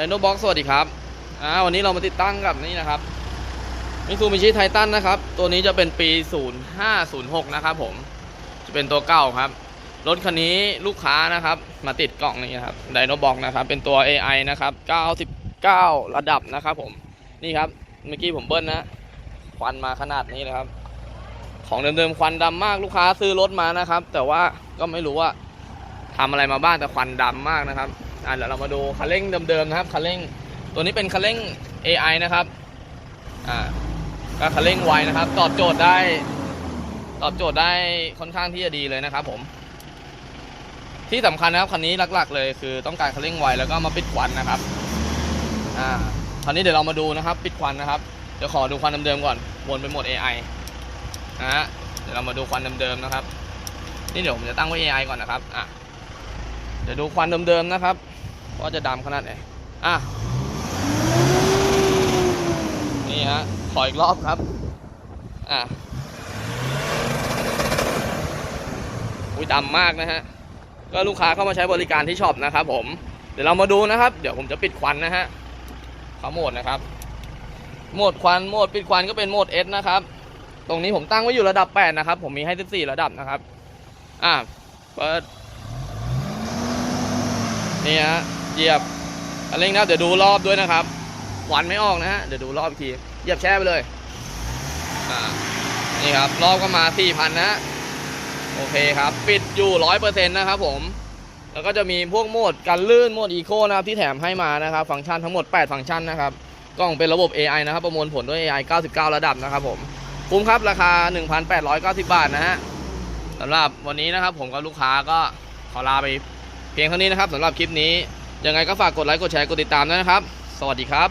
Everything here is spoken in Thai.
ดโนบ็อกสวัสดีครับอ่าวันนี้เรามาติดตั้งกับนี่นะครับมิซูมิชิไททันนะครับ ตัวนี้จะเป็นปี 0506 นะครับผม จะเป็นตัวเก่าครับ รถคันนี้ลูกค้านะครับ มาติดกล่องนี้ครับไดโนบ็อกนะครับ เป็นตัว AI นะครับ 99 ระดับนะครับผม นี่ครับ เมื่อกี้ผมเบิ้ลนะ ควันมาขนาดนี้นะครับ ของเดิมๆควันดำมากลูกค้าซื้อรถมานะครับ แต่ว่าก็ไม่รู้ว่าทำอะไรมาบ้างแต่ควันดำมากนะครับ อะเดี๋ยวเรามาดูคันเร่งเดิมๆนะครับคันเร่งตัวนี้เป็นคันเร่ง AI นะครับอ่าก็คันเร่งไวนะครับ ตอบโจทย์ได้ ตอบโจทย์ได้ค่อนข้างที่จะดีเลยนะครับ ผม ที่สำคัญนะครับคันนี้หลัก ๆ เลยคือต้องการคันเร่งไวแล้วก็มาปิดควันนะครับอ่าคราวนี้เดี๋ยวเรามาดูนะครับ ปิดควันนะครับเดี๋ยวขอดูควันเดิมๆก่อนวนไปหมด AI นะฮะเดี๋ยวเรามาดูควันเดิมๆนะครับ นี่เดี๋ยวผมจะตั้งไว้ AI ก่อนนะครับอะ ดี๋ยวดูควันเดิมๆนะครับ ว่าจะดำขนาดไหน อะ นี่ฮะ ขออีกรอบครับ อะอุ้ยดำมากนะฮะ ก็ลูกค้าเข้ามาใช้บริการที่ช็อปนะครับผม เดี๋ยวเรามาดูนะครับ เดี๋ยวผมจะปิดควันนะฮะเขาโหมดนะครับ โหมดควันโหมดปิดควันก็เป็นโหมด S นะครับ ตรงนี้ผมตั้งไว้อยู่ระดับ 8 นะครับ ผมมีให้ 14 ระดับนะครับ อ่าเปิด นี่ฮะเหยียบอันเร่งนะเดี๋ยวดูรอบด้วยนะครับควันไม่ออกนะฮะเดี๋ยวดูรอบอีกทีเหยียบแช่ไปเลยนี่ครับรอบก็มา4,000นะฮะโอเคครับ ปิดอยู่100%นะครับผม แล้วก็จะมีพวกโหมดการลื่นโหมดอีโคนะครับที่แถมให้มานะครับ ฟังก์ชันทั้งหมด 8 ฟังก์ชันนะครับกล้องเป็นระบบ AI นะครับ ประมวลผลด้วย AI 99 ระดับนะครับผม คุ้มครับราคา 1,890 บาทนะฮะสำหรับวันนี้นะครับผมกับลูกค้าก็ขอลาไป พียงเท่านี้นะครับสำหรับคลิปนี้ ยังไงก็ฝากกดไลค์กดแชร์กดติดตามด้วยนะครับ สวัสดีครับ